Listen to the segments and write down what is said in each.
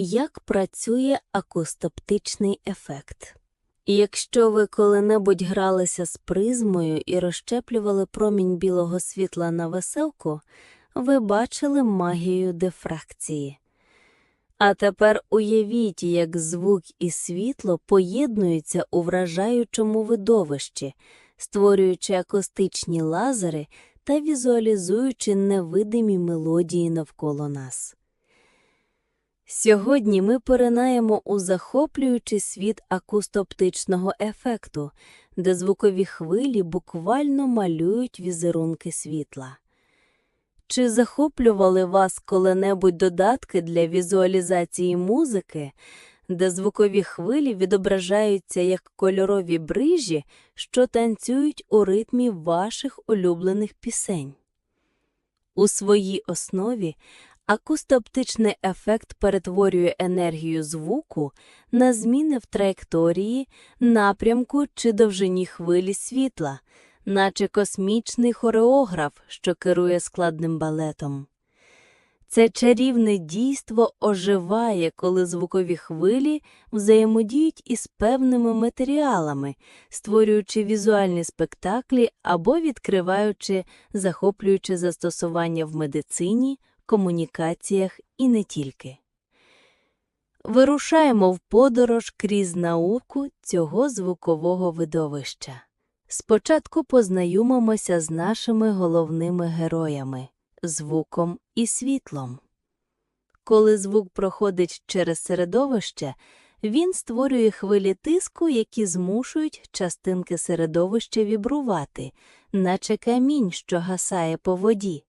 Як працює акустоптичний ефект? Якщо ви коли-небудь гралися з призмою і розщеплювали промінь білого світла на веселку, ви бачили магію дифракції. А тепер уявіть, як звук і світло поєднуються у вражаючому видовищі, створюючи акустичні лазери та візуалізуючи невидимі мелодії навколо нас. Сьогодні ми поринаємо у захоплюючий світ акустоптичного ефекту, де звукові хвилі буквально малюють візерунки світла. Чи захоплювали вас коли-небудь додатки для візуалізації музики, де звукові хвилі відображаються як кольорові брижі, що танцюють у ритмі ваших улюблених пісень? У своїй основі акустоптичний ефект перетворює енергію звуку на зміни в траєкторії, напрямку чи довжині хвилі світла, наче космічний хореограф, що керує складним балетом. Це чарівне дійство оживає, коли звукові хвилі взаємодіють із певними матеріалами, створюючи візуальні спектаклі або відкриваючи захоплюючи застосування в медицині, комунікаціях і не тільки. Вирушаємо в подорож крізь науку цього звукового видовища. Спочатку познайомимося з нашими головними героями звуком і світлом. Коли звук проходить через середовище, він створює хвилі тиску, які змушують частинки середовища вібрувати, наче камінь, що гасає по воді.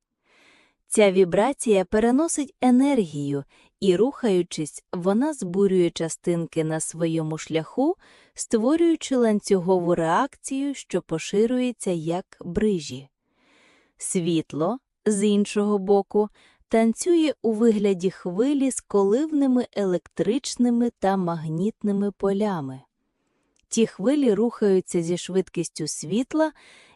Ця вібрація переносить енергію і, рухаючись, вона збурює частинки на своєму шляху, створюючи ланцюгову реакцію, що поширюється як брижі. Світло, з іншого боку, танцює у вигляді хвилі з коливними електричними та магнітними полями. Ті хвилі рухаються зі швидкістю світла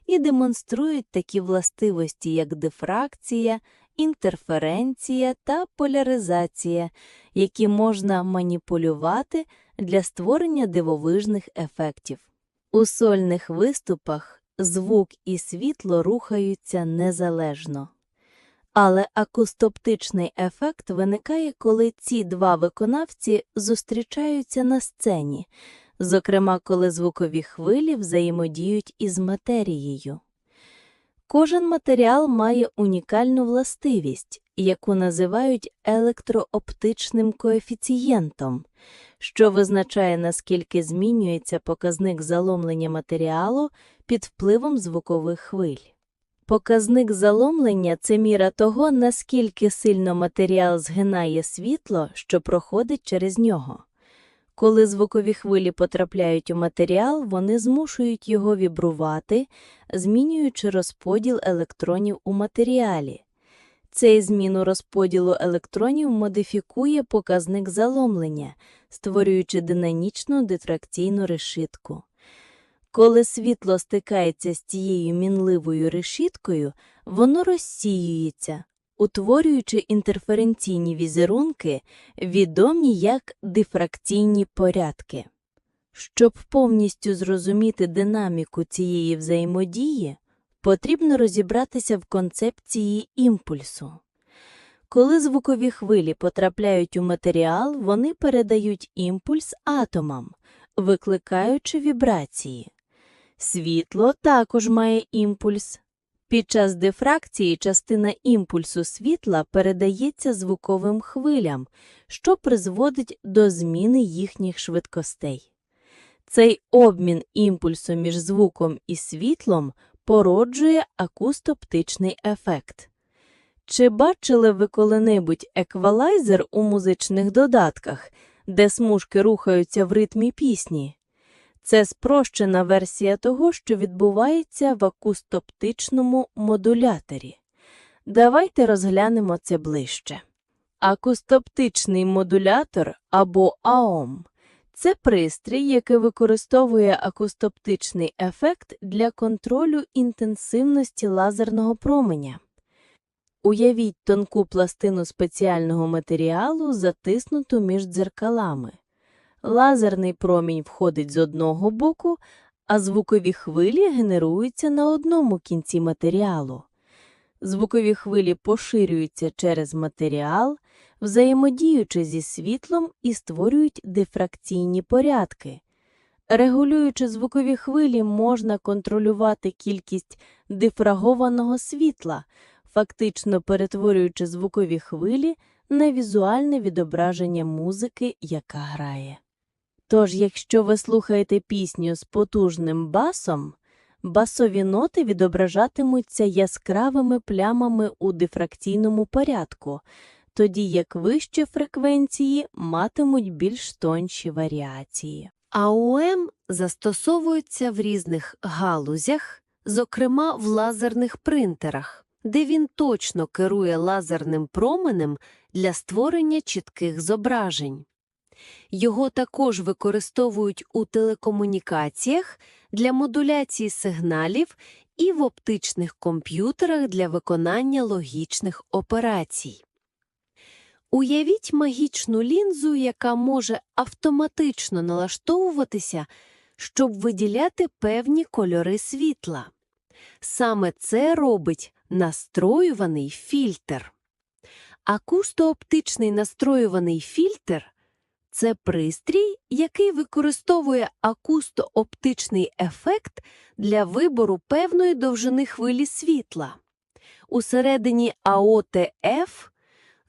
і демонструють такі властивості, як дифракція, інтерференція та поляризація, які можна маніпулювати для створення дивовижних ефектів. У сольних виступах звук і світло рухаються незалежно. Але акустоптичний ефект виникає, коли ці два виконавці зустрічаються на сцені, зокрема, коли звукові хвилі взаємодіють із матерією. Кожен матеріал має унікальну властивість, яку називають електрооптичним коефіцієнтом, що визначає, наскільки змінюється показник заломлення матеріалу під впливом звукових хвиль. Показник заломлення це міра того, наскільки сильно матеріал згинає світло, що проходить через нього. Коли звукові хвилі потрапляють у матеріал, вони змушують його вібрувати, змінюючи розподіл електронів у матеріалі. Цей зміну розподілу електронів модифікує показник заломлення, створюючи динамічну дифракційну решітку. Коли світло стикається з цією мінливою решіткою, воно розсіюється, утворюючи інтерференційні візерунки, відомі як дифракційні порядки. Щоб повністю зрозуміти динаміку цієї взаємодії, потрібно розібратися в концепції імпульсу. Коли звукові хвилі потрапляють у матеріал, вони передають імпульс атомам, викликаючи вібрації. Світло також має імпульс. Під час дифракції частина імпульсу світла передається звуковим хвилям, що призводить до зміни їхніх швидкостей. Цей обмін імпульсу між звуком і світлом породжує акустоптичний ефект. Чи бачили ви коли-небудь еквалайзер у музичних додатках, де смужки рухаються в ритмі пісні? Це спрощена версія того, що відбувається в акустоптичному модуляторі. Давайте розглянемо це ближче. Акустоптичний модулятор або АОМ це пристрій, який використовує акустоптичний ефект для контролю інтенсивності лазерного променя. Уявіть тонку пластину спеціального матеріалу, затиснуту між дзеркалами. Лазерний промінь входить з одного боку, а звукові хвилі генеруються на одному кінці матеріалу. Звукові хвилі поширюються через матеріал, взаємодіючи зі світлом і створюють дифракційні порядки. Регулюючи звукові хвилі, можна контролювати кількість дифрагованого світла, фактично перетворюючи звукові хвилі на візуальне відображення музики, яка грає. Тож, якщо ви слухаєте пісню з потужним басом, басові ноти відображатимуться яскравими плямами у дифракційному порядку, тоді як вищі фреквенції матимуть більш тонші варіації. АОМ застосовується в різних галузях, зокрема в лазерних принтерах, де він точно керує лазерним променем для створення чітких зображень. Його також використовують у телекомунікаціях для модуляції сигналів і в оптичних комп'ютерах для виконання логічних операцій. Уявіть магічну лінзу, яка може автоматично налаштовуватися, щоб виділяти певні кольори світла. Саме це робить настроюваний фільтр. Акустооптичний настроюваний фільтр це пристрій, який використовує акустооптичний ефект для вибору певної довжини хвилі світла. Усередині АОТФ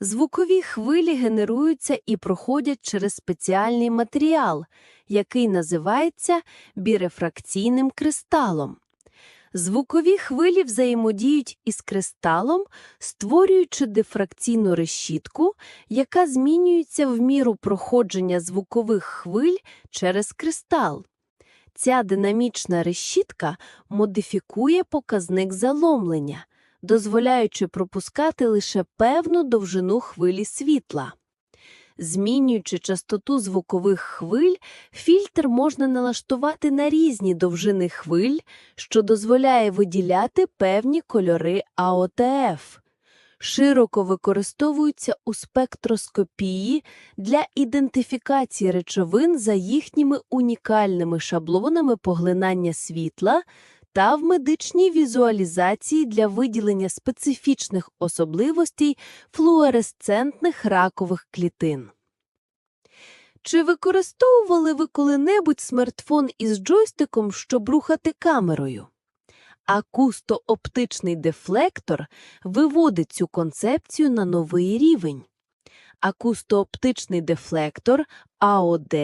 Звукові хвилі генеруються і проходять через спеціальний матеріал, який називається бірефракційним кристалом. Звукові хвилі взаємодіють із кристалом, створюючи дифракційну решітку, яка змінюється в міру проходження звукових хвиль через кристал. Ця динамічна решітка модифікує показник заломлення дозволяючи пропускати лише певну довжину хвилі світла. Змінюючи частоту звукових хвиль, фільтр можна налаштувати на різні довжини хвиль, що дозволяє виділяти певні кольори АОТФ. Широко використовуються у спектроскопії для ідентифікації речовин за їхніми унікальними шаблонами поглинання світла та в медичній візуалізації для виділення специфічних особливостей флуоресцентних ракових клітин. Чи використовували ви коли-небудь смартфон із джойстиком, щоб рухати камерою? Акусто-оптичний дефлектор виводить цю концепцію на новий рівень. Акусто-оптичний дефлектор АОД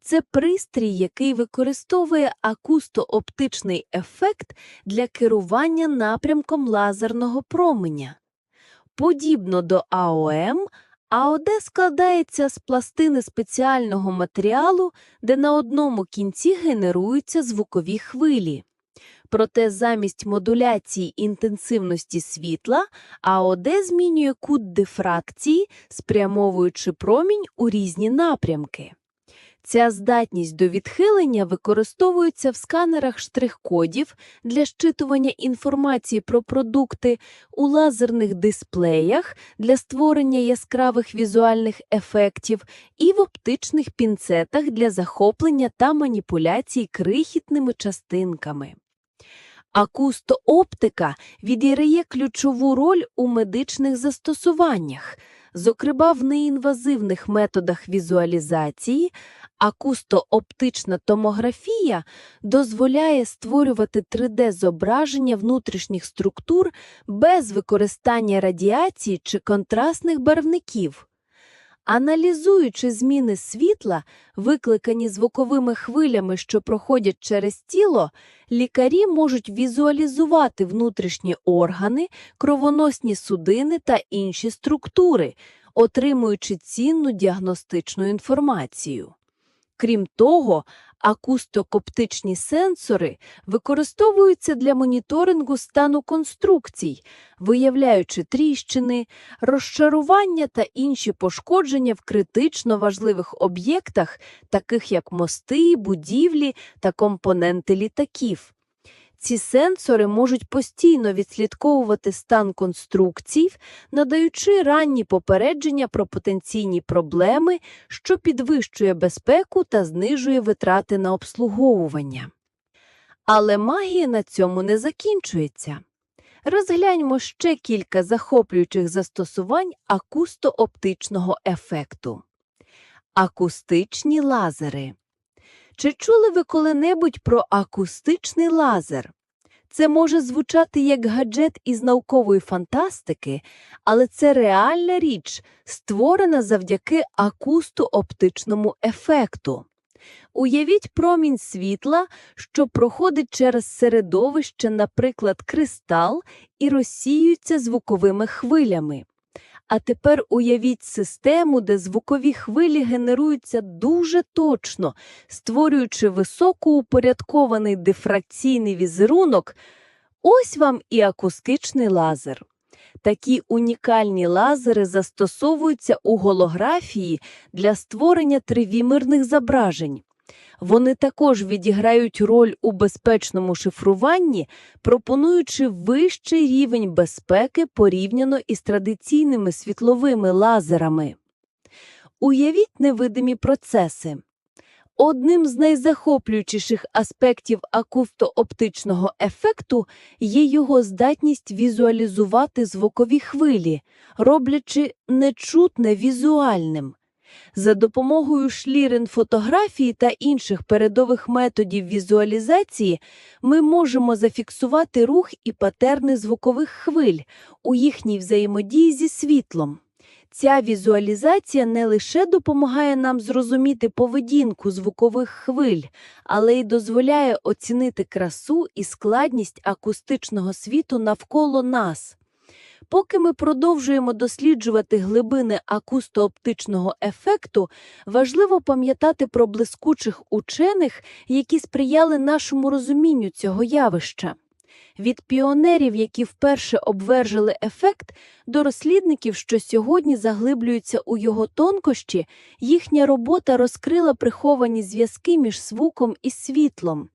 це пристрій, який використовує акусто-оптичний ефект для керування напрямком лазерного променя. Подібно до АОМ, АОД складається з пластини спеціального матеріалу, де на одному кінці генеруються звукові хвилі. Проте замість модуляції інтенсивності світла АОД змінює кут дифракції, спрямовуючи промінь у різні напрямки. Ця здатність до відхилення використовується в сканерах штрих-кодів для щитування інформації про продукти у лазерних дисплеях для створення яскравих візуальних ефектів і в оптичних пінцетах для захоплення та маніпуляцій крихітними частинками. Акустооптика відіграє ключову роль у медичних застосуваннях, зокрема в неінвазивних методах візуалізації, акусто-оптична томографія дозволяє створювати 3D-зображення внутрішніх структур без використання радіації чи контрастних барвників. Аналізуючи зміни світла, викликані звуковими хвилями, що проходять через тіло, лікарі можуть візуалізувати внутрішні органи, кровоносні судини та інші структури, отримуючи цінну діагностичну інформацію. Крім того, акустокоптичні сенсори використовуються для моніторингу стану конструкцій, виявляючи тріщини, розчарування та інші пошкодження в критично важливих об'єктах, таких як мости, будівлі та компоненти літаків. Ці сенсори можуть постійно відслідковувати стан конструкцій, надаючи ранні попередження про потенційні проблеми, що підвищує безпеку та знижує витрати на обслуговування. Але магія на цьому не закінчується. Розгляньмо ще кілька захоплюючих застосувань акусто-оптичного ефекту. Акустичні лазери. Чи чули ви коли-небудь про акустичний лазер? Це може звучати як гаджет із наукової фантастики, але це реальна річ, створена завдяки акусто-оптичному ефекту. Уявіть промінь світла, що проходить через середовище, наприклад, кристал, і розсіюється звуковими хвилями. А тепер уявіть систему, де звукові хвилі генеруються дуже точно, створюючи високоупорядкований дифракційний візерунок. Ось вам і акустичний лазер. Такі унікальні лазери застосовуються у голографії для створення тривімірних зображень. Вони також відіграють роль у безпечному шифруванні, пропонуючи вищий рівень безпеки порівняно із традиційними світловими лазерами. Уявіть невидимі процеси. Одним з найзахоплюючіших аспектів акусто-оптичного ефекту є його здатність візуалізувати звукові хвилі, роблячи нечутне візуальним. За допомогою шлірен-фотографії та інших передових методів візуалізації ми можемо зафіксувати рух і патерни звукових хвиль у їхній взаємодії зі світлом. Ця візуалізація не лише допомагає нам зрозуміти поведінку звукових хвиль, але й дозволяє оцінити красу і складність акустичного світу навколо нас. Поки ми продовжуємо досліджувати глибини акусто-оптичного ефекту, важливо пам'ятати про блискучих учених, які сприяли нашому розумінню цього явища. Від піонерів, які вперше обвержили ефект, до розслідників, що сьогодні заглиблюються у його тонкощі, їхня робота розкрила приховані зв'язки між звуком і світлом.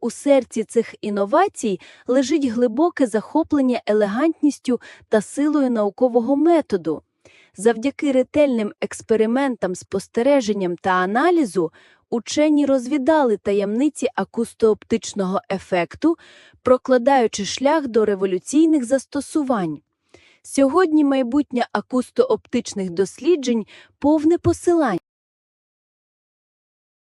У серці цих інновацій лежить глибоке захоплення елегантністю та силою наукового методу. Завдяки ретельним експериментам, спостереженням та аналізу учені розвідали таємниці акустооптичного ефекту, прокладаючи шлях до революційних застосувань. Сьогодні майбутнє акустооптичних досліджень повне посилань